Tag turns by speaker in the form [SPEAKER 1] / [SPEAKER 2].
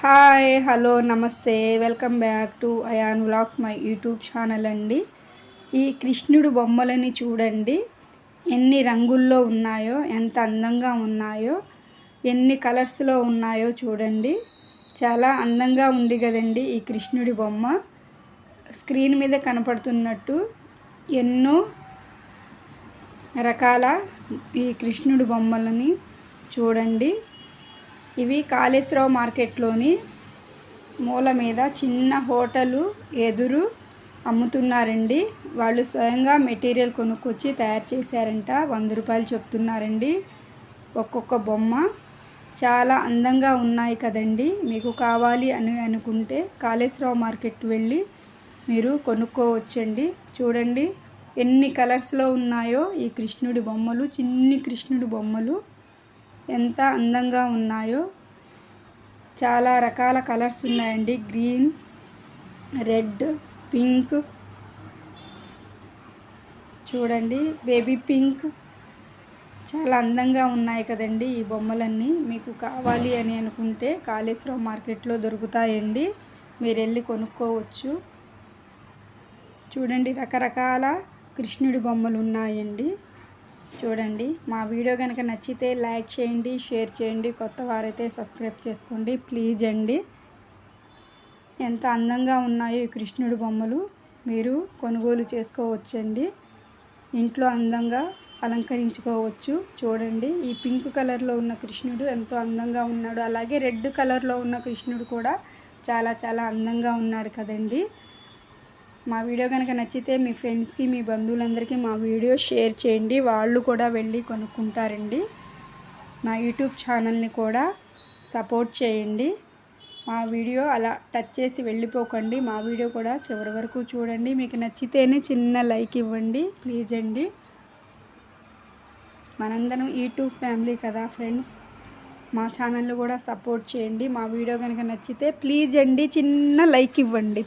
[SPEAKER 1] Hi hello నమస్తే. Welcome back to Ayaan vlogs my YouTube channel అండి. ఈ కృష్ణుడు బొమ్మలని చూడండి. ఎన్ని రంగుల్లో ఉన్నాయో ఎంత అందంగా ఉన్నాయో ఎన్ని కలర్స్లో ఉన్నాయో చూడండి. చాలా అందంగా ఉంది కదండి ఈ కృష్ణుడి బొమ్మ. స్క్రీన్ మీద కనపడుతున్నట్టు ఎన్నో రకాల ఈ కృష్ణుడి బొమ్మలని చూడండి. ఇవి కాళేశ్వరావు మార్కెట్లోని మూల మీద చిన్న హోటలు ఎదురు అమ్ముతున్నారండి. వాళ్ళు స్వయంగా మెటీరియల్ కొనుక్కొచ్చి తయారు చేశారంట. వంద రూపాయలు చెప్తున్నారండి. ఒక్కొక్క బొమ్మ. చాలా అందంగా ఉన్నాయి కదండి. మీకు కావాలి అని అనుకుంటే కాళేశ్వరావు మార్కెట్ వెళ్ళి మీరు కొనుక్కోవచ్చండి. చూడండి. ఎన్ని కలర్స్లో ఉన్నాయో ఈ కృష్ణుడి బొమ్మలు చిన్ని కృష్ణుడి బొమ్మలు. ఎంత అందంగా ఉన్నాయో. చాలా రకాల కలర్స్ ఉన్నాయండి. Green red pink. చూడండి బేబీ పింక్. చాలా అందంగా ఉన్నాయి కదండి ఈ బొమ్మలన్నీ. మీకు కావాలి అని అనుకుంటే కాళేశ్వరం మార్కెట్లో దొరుకుతాయండి. మీరు వెళ్ళి కొనుక్కోవచ్చు. చూడండి రకరకాల కృష్ణుడి బొమ్మలు ఉన్నాయండి. చూడండి. మా వీడియో కనుక నచ్చితే లైక్ చేయండి షేర్ చేయండి కొత్త వారైతే సబ్స్క్రైబ్ చేసుకోండి. ప్లీజ్ అండి. ఎంత అందంగా ఉన్నాయో ఈ కృష్ణుడి బొమ్మలు. మీరు కొనుగోలు చేసుకోవచ్చండి. ఇంట్లో అందంగా అలంకరించుకోవచ్చు. చూడండి. ఈ పింక్ కలర్లో ఉన్న కృష్ణుడు ఎంతో అందంగా ఉన్నాడు. అలాగే రెడ్ కలర్లో ఉన్న కృష్ణుడు కూడా చాలా చాలా అందంగా ఉన్నాడు కదండి. మా వీడియో కనుక నచ్చితే మీ ఫ్రెండ్స్కి మీ బంధువులందరికీ మా వీడియో షేర్ చేయండి. వాళ్ళు కూడా వెళ్ళి కొనుక్కుంటారండి. నా యూట్యూబ్ ఛానల్ని కూడా సపోర్ట్ చేయండి. మా వీడియో అలా టచ్ చేసి వెళ్ళిపోకండి. మా వీడియో కూడా చివరి వరకు చూడండి. మీకు నచ్చితేనే చిన్న లైక్ ఇవ్వండి. ప్లీజ్ అండి. మనందరం యూట్యూబ్ ఫ్యామిలీ కదా ఫ్రెండ్స్. మా ఛానల్ని కూడా సపోర్ట్ చేయండి. మా వీడియో కనుక నచ్చితే ప్లీజ్ అండి. చిన్న లైక్ ఇవ్వండి.